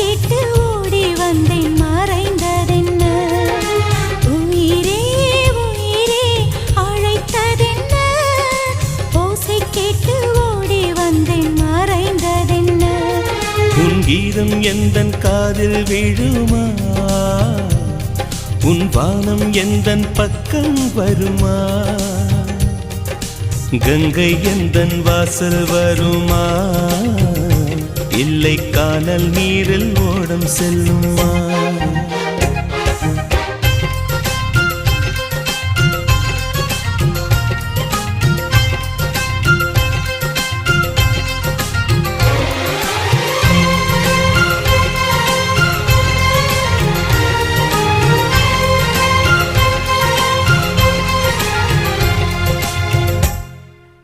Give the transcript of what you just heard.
கேட்டு ஓடி வந்தேன் மறைந்ததென்ன? உயிரே உயிரே அழைத்ததென்ன? ஓசை கேட்டு ஓடி வந்தேன் மறைந்ததென்ன? உன் கீதம் எந்த காதில் விழுமா? உன் வானம் எந்த பக்கம் வருமா? கங்கை எந்தன் வாசல் வருமா? இல்லை காணல் நீரில் ஓடம் செல்லுமா